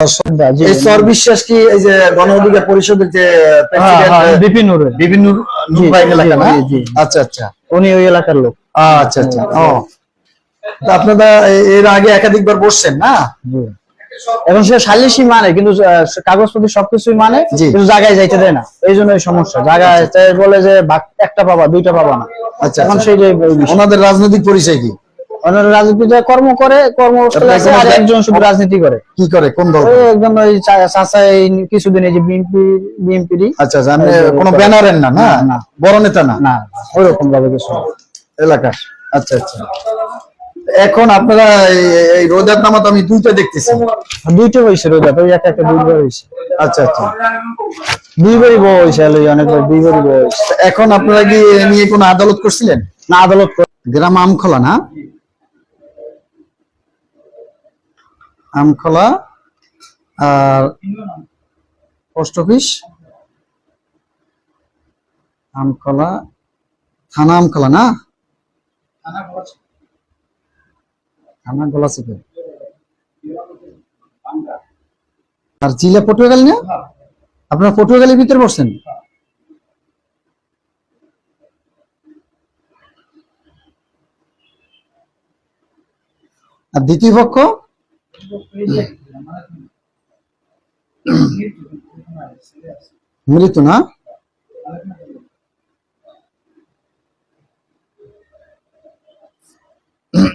জি। এই সর বিশ্বাস কি এই যে গণ অধিকার পরিষদের যে বিপিন নুরে। ভাই এলাকা। আচ্ছা আচ্ছা। উনি ওই এলাকার লোক। আচ্ছা আচ্ছা ও। আপনারা এর আগে একাধিকবার বসছেন না। এবং সে সালিশি মানে কিন্তু কাগজপত্র সবকিছুই মানে। কিন্তু জায়গায় যাইতে দেয় না। এই জন্য সমস্যা। জায়গায় বলে যে একটা পাবা দুইটা পাবা না। আচ্ছা এখন আচ্ছা। সেই ওনাদের রাজনৈতিক পরিচয় কি? রাজনীতিতে কর্ম করে কর্মস্থলে আছে আর একজন শুধু রাজনীতি করে। কি করে? কোন দল ওই একদম ওই কিছুদিন এই যে বিএনপি বিএনপি আচ্ছা আচ্ছা আপনি কোনো ব্যানারের না না? না। বড় নেতা না? না ওইরকম ভাবে কিছু না। এলাকার? আচ্ছা আচ্ছা। এখন আপনারা এই- রোজার নামা তো আমি দুইটা দেখতেছি। দুইটা হয়েছে রোজা তো ওই একটা দুইবার হয়েছে আচ্ছা আচ্ছা। দুইবারই বউ হয়েছে অনেকবার দুইবারই বউ হয়েছে এখন আপনারা কি নিয়ে কোনো আদালত করছিলেন? না আদালত গ্রাম আমখোলা না? আমখোলা আর পোস্ট অফিস। আমখোলা, থানা আমখোলা না? থানা গলাচিপা আর জিলা পটুয়াখালী না? আপনার পটুয়াখালীর ভিতরে পড়ছেন আর দ্বিতীয় পক্ষ? মৃত না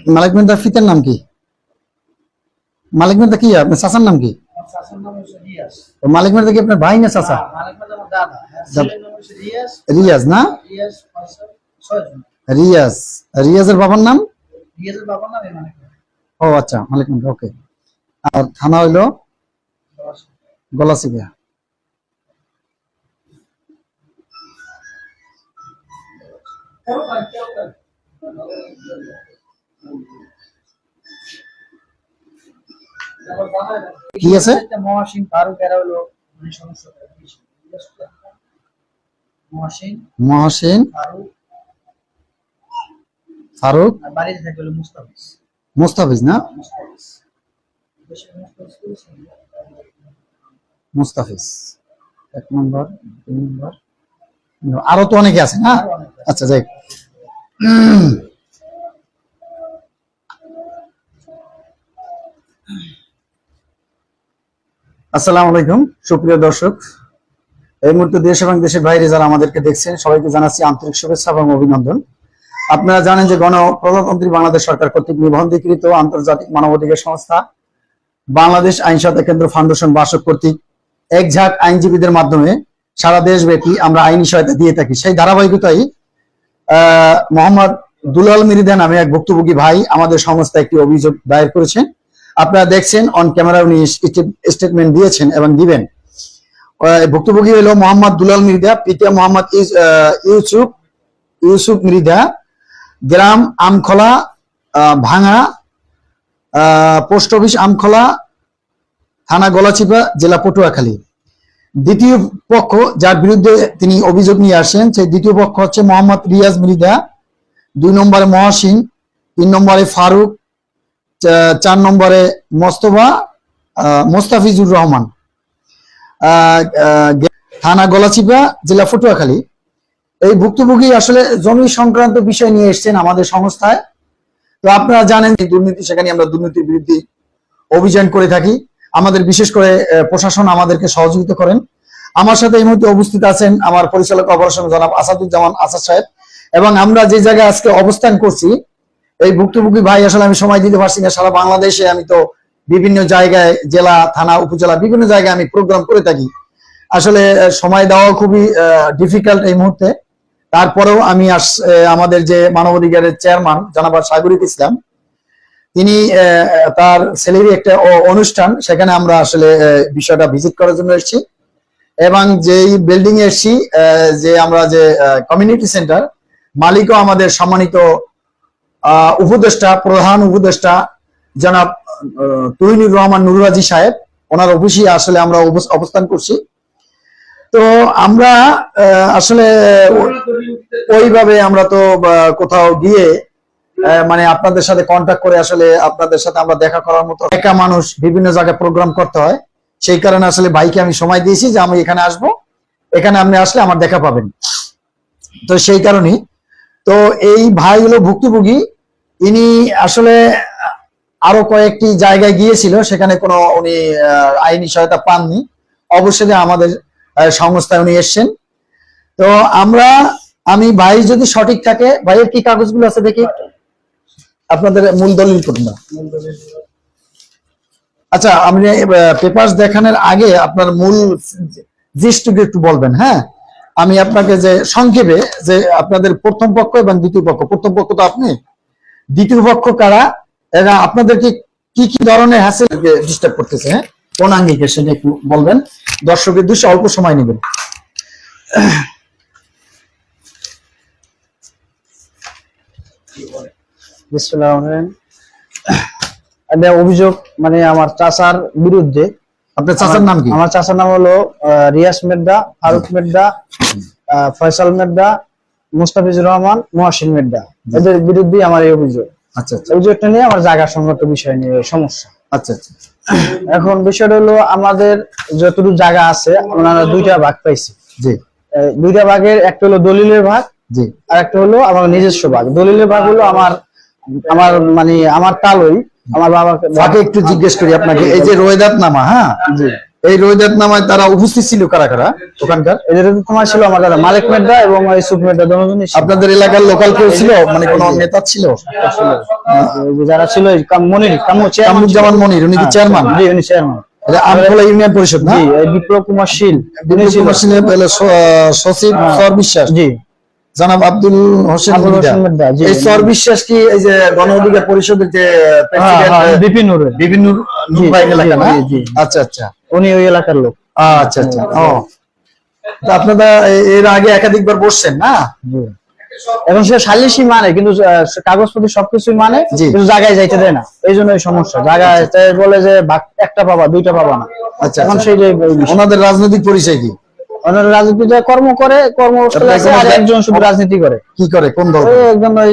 মালিক মেন্দা ফিতের নাম কি মালিক মেন্দা কি আপনার চাচার নাম কি ও মালিক মেন্দা কি আপনার ভাই না চাচা রিয়াজ না রিয়াজ রিয়াজের বাবার নাম ও আচ্ছা মালিক মেন্দা ওকে আর থানা হইল গলাচিপা কি আছে? মহাসিন ফারুক এরা হলো মানে মহাসিন ফারুক। ফারুক। আর বাড়িতে থাকে হলো মুস্তাফিজ। মুস্তাফিজ না? মুস্তাফিজ। মুস্তাফিজ। এক নম্বর, দুই নম্বর। আরও তো অনেকে আছে, না। আচ্ছা যাই আসসালামু আলাইকুম, সুপ্রিয় দর্শক। এই মুহূর্তে দেশ এবং দেশের বাইরে যারা আমাদেরকে দেখছেন, সবাইকে জানাচ্ছি আন্তরিক শুভেচ্ছা এবং অভিনন্দন। আপনারা জানেন যে গণপ্রজাতন্ত্রী বাংলাদেশ সরকার কর্তৃক নিবন্ধীকৃত আন্তর্জাতিক মানবাধিকার সংস্থা বাংলাদেশ আইন সহায়তা কেন্দ্র ফাউন্ডেশন বাসক কর্তৃক এক ঝাঁক আইনজীবীদের মাধ্যমে সারা দেশব্যাপী আমরা আইনি সহায়তা দিয়ে থাকি। সেই ধারাবাহিকতায় মোহাম্মদ দুলাল মিরিদা নামে এক ভুক্তভোগী ভাই আমাদের সংস্থা একটি অভিযোগ দায়ের করেছেন। আপনারা দেখছেন অন ক্যামেরা উনি স্টেটমেন্ট দিয়েছেন এবং দিবেন। ভুক্তভোগী হলো মোহাম্মদ দুলাল মির্দা, পিতা মোহাম্মদ ইউস- ইউসুফ ইউসুফ মির্দা, গ্রাম আমখলা ভাঙা পোস্ট অফিস আমখোলা, থানা গলাচিপা, জেলা পটুয়াখালী। দ্বিতীয় পক্ষ যার বিরুদ্ধে তিনি অভিযোগ নিয়ে আসেন, সেই দ্বিতীয় পক্ষ হচ্ছে মোহাম্মদ রিয়াজ মৃদা দুই নম্বরে মহাসিন, তিন নম্বরে ফারুক চার নম্বরে মোস্তফা মোস্তাফিজুর রহমান। থানা গলাচিপা, জেলা পটুয়াখালী। এই ভুক্তভোগী আসলে জমি সংক্রান্ত বিষয় নিয়ে এসেছেন আমাদের সংস্থায়। তো আপনারা জানেন যে দুর্নীতি, সেখানে আমরা দুর্নীতির বিরুদ্ধে অভিযান করে থাকি। আমাদের বিশেষ করে প্রশাসন আমাদেরকে সহযোগিতা করেন। আমার সাথে এই মুহূর্তে উপস্থিত আছেন আমার পরিচালক অপারেশন জনাব আসাদুজ্জামান আসাদ সাহেব। এবং আমরা যে জায়গায় আজকে অবস্থান করছি, এই ভুক্তভোগী ভাই আসলে আমি সময় দিতে পারছি না, সারা বাংলাদেশে আমি তো বিভিন্ন জায়গায়, জেলা, থানা, উপজেলা, বিভিন্ন জায়গায় আমি প্রোগ্রাম করে থাকি। আসলে সময় দেওয়া খুবই ডিফিকাল্ট এই মুহূর্তে। তারপরেও আমি আমাদের যে মানবাধিকারের চেয়ারম্যান জানাবার সাগরিক ইসলাম তিনি তার ছেলেরই একটা অনুষ্ঠান সেখানে আমরা আসলে বিষয়টা ভিজিট করার জন্য এসেছি। এবং যেই বিল্ডিং এসেছি যে আমরা যে কমিউনিটি সেন্টার মালিকও আমাদের সম্মানিত উপদেষ্টা প্রধান উপদেষ্টা জনাব আহ, তুহিনুর রহমান নুররাজি সাহেব ওনার অফিসে আসলে আমরা অবস- অবস্থান করছি। তো আমরা আসলে ওইভাবে আমরা তো কোথাও গিয়ে মানে আপনাদের সাথে কন্ট্যাক্ট করে আসলে আপনাদের সাথে আমরা দেখা করার মতো একা মানুষ বিভিন্ন জায়গায় প্রোগ্রাম করতে হয়। সেই কারণে আসলে ভাইকে আমি সময় দিয়েছি যে আমি এখানে আসব। এখানে আপনি আসলে আমার দেখা পাবেন। তো সেই কারণেই। তো এই ভাই হলো ভুক্তভোগী। ইনি আসলে আরও কয়েকটি জায়গায় গিয়েছিল, সেখানে কোনো উনি আইনি সহায়তা পাননি। অবশ্যই আমাদের সংস্থায় উনি এসছেন। তো আমরা আমি ভাই যদি সঠিক থাকে ভাইয়ের কি কাগজগুলো আছে দেখি? আপনাদের মূল দলিল করুন আচ্ছা আপনি পেপার দেখানোর আগে আপনার মূল জিনিসটুকু একটু বলবেন হ্যাঁ? আমি আপনাকে যে সংক্ষেপে যে আপনাদের প্রথম পক্ষ এবং দ্বিতীয় পক্ষ প্রথম পক্ষ তো আপনি? দ্বিতীয় পক্ষ কারা? এরা আপনাদেরকে কি কি ধরনের হ্যাসেল ডিস্টার্ব করতেছে হ্যাঁ? কোন আঙ্গিকে সেটা একটু বলবেন। দর্শকের দৃশ্যে অল্প সময় নেবেন। অভিযোগ মানে আমার চাচার বিরুদ্ধে। আপনার চাচার নাম কি? আমার চাচার নাম হলো রিয়াস মেড্ডা ফারুক মেড্ডা ফয়সাল মেড্ডা মুস্তাফিজুর রহমান মহাসিন মেড্ডা। এদের বিরুদ্ধে আমার এই অভিযোগ। আচ্ছা আচ্ছা। অভিযোগটা নিয়ে আমার জায়গা সংগত বিষয় নিয়ে সমস্যা। আচ্ছা আচ্ছা। এখন বিষয়টা হলো আমাদের যতটুকু জায়গা আছে আমরা দুইটা ভাগ পাইছি। জি। দুইটা ভাগের একটা হলো দলিলের ভাগ জি। আর একটা হলো আমার নিজস্ব ভাগ। দলিলের ভাগ হলো আমার আমার মানে আমার তালই আমার বাবাকে একটু জিজ্ঞেস করি আপনাকে এই যে রোয়েদাত নামা হ্যাঁ? জি। এই রোয়েদাত নামায় তারা উপস্থিত ছিল কারা কারা? ওখানকার? এদের তোমার ছিল আমার দাদা মালিক মেড্ডা এবং ইসুফ মেড্ডা দুজনই ছিল। আপনাদের এলাকার লোকাল কেউ ছিল? মানে কোন নেতা ছিল? ওই যারা ছিল মনির কামু চেয়ারম্যান কামরুজ্জামান মনির উনি কি চেয়ারম্যান? জি উনি চেয়ারম্যান। ইউনিয়ন পরিষদ না? বিপ্লব কুমার শীল কুমার সিংহ সচিব সর বিশ্বাস। জি। জনাব আব্দুল হোসেন। এই সর বিশ্বাস কি এই যে গণ অধিকার পরিষদের যে হ্যাঁ, প্রেসিডেন্ট হ্যাঁ, বিপিন নুরের বিভিন্ন জি, এলাকা না। আচ্ছা আচ্ছা। উনি ওই এলাকার লোক। আচ্ছা আচ্ছা ও। তো আপনারা এর আগে একাধিকবার বসছেন না? এখন সে সালিশি মানে কিন্তু কাগজপত্র সবকিছুই মানে। কিন্তু জায়গায় যাইতে দেয় না। এই জন্য সমস্যা। জায়গায় বলে যে একটা পাবা দুইটা পাবা না। আচ্ছা, এখন আচ্ছা। সেই যে ওনাদের রাজনৈতিক পরিচয় কি? ওনারা রাজনীতিতে কর্ম করে কর্মস্থলে আছে আর একজন শুধু রাজনীতি করে। কি করে? কোন দল একজন ওই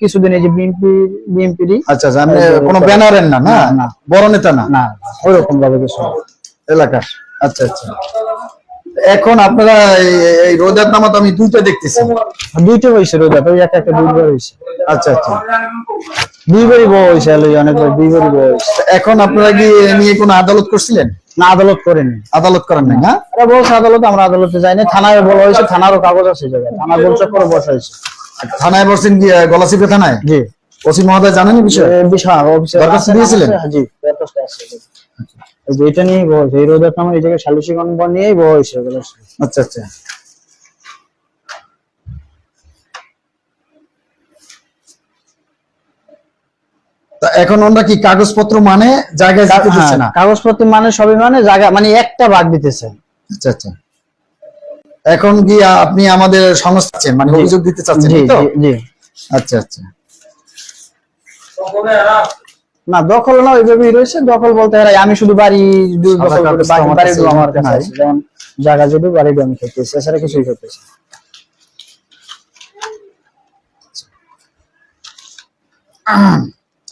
কিছুদিন এই যে বিএনপি বিএনপি আচ্ছা আচ্ছা আপনি কোনো ব্যানারের না না। বড় নেতা না? না ওইরকম ভাবে কিছু না। এলাকার? আচ্ছা আচ্ছা। এখন আপনারা এই- রোজার নামা তো আমি দুইটা দেখতেছি। দুইটা হয়েছে রোজা ওই একটা একটা দুইবার হয়েছে আচ্ছা আচ্ছা। দুইবারই বউ হয়েছে অনেকবার দুইবারই বউ হয়েছে এখন আপনারা কি নিয়ে কোনো আদালত করছিলেন? না আদালত করেনি। আদালত করেন না? এরা বলছে আদালত আমরা আদালতে যাইনি থানায় বলা হয়েছে থানারও কাগজ আছে জায়গায়। থানা বলছে করে বসা হয়েছে। থানায় বসছেন কি গলাচিপা থানায়? জি। ওসি মহোদয় জানেন বিষয়? বিষয় অফিসে দরখাস্ত দিয়েছিলেন? জি দরখাস্ত আছে এটা নিয়ে এই রোজার নামে এই জায়গায় সালিশি গণবন নিয়েই বলছে হয়েছে আচ্ছা আচ্ছা। তা এখন ওনারা কি কাগজপত্র মানে জায়গায় যেতে দিচ্ছে না? হ্যাঁ, কাগজপত্র মানে সবই মানে জায়গা মানে একটা ভাগ দিতেছে। আচ্ছা আচ্ছা। এখন কি আপনি আমাদের সংস্থা মানে অভিযোগ দিতে চাচ্ছেন তো? আচ্ছা আচ্ছা। না দখল না ওইভাবেই রয়েছে। দখল বলতে এরা আমি শুধু বাড়ি দুই দখল করে তো বাড়ি আমার কাছে আমার কাছে আছে। যেমন জায়গা যদি বাড়ি আমি খেতেছি এছাড়া কিছুই করতেছি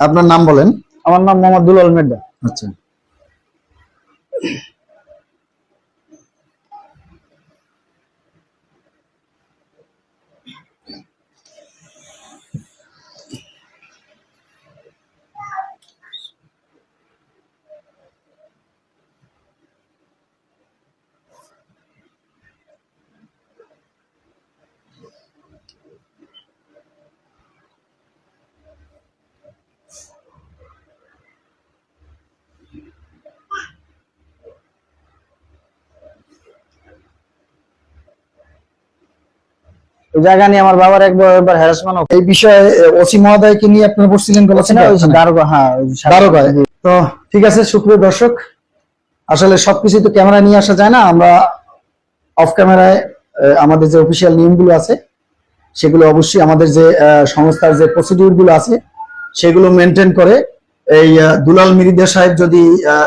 আপনার নাম বলেন? আমার নাম মোহাম্মদ দুলাল মেড্ডা। আচ্ছা। জায়গা নিয়ে আমার বাবার একবার একবার হ্যারাসমেন্ট এই বিষয়ে ওসি মহোদয়কে নিয়ে আপনারা বসছিলেন গলাচিপা দারোগা হ্যাঁ তো ঠিক আছে সুপ্রিয় দর্শক আসলে সবকিছু তো ক্যামেরা নিয়ে আসা যায় না আমরা অফ ক্যামেরায় আমাদের যে অফিসিয়াল নিয়মগুলো আছে সেগুলো অবশ্যই আমাদের যে সংস্থার যে প্রসিডিউরগুলো আছে সেগুলো মেনটেন করে এই দুলাল মিরিদা সাহেব যদি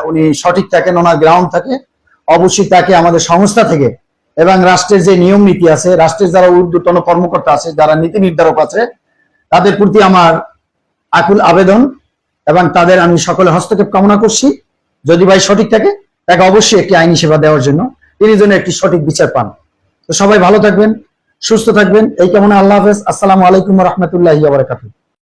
উনি সঠিক থাকেন ওনার গ্রাউন্ড থাকে, অবশ্যই তাকে আমাদের সংস্থা থেকে এবং রাষ্ট্রের যে নিয়ম নীতি আছে, রাষ্ট্রের যারা ঊর্ধ্বতন কর্মকর্তা আছে, যারা নীতি নির্ধারক আছে, তাদের প্রতি আমার আকুল আবেদন এবং তাদের আমি সকলে হস্তক্ষেপ কামনা করছি। যদি ভাই সঠিক থাকে, তাকে অবশ্যই একটি আইনি সেবা দেওয়ার জন্য। তিনি যেন একটি সঠিক বিচার পান। তো সবাই ভালো থাকবেন, সুস্থ থাকবেন। এই কেমন আল্লাহ হাফেজ। আসসালামু আলাইকুম রহমতুল্লাহ বারাকাতুহ।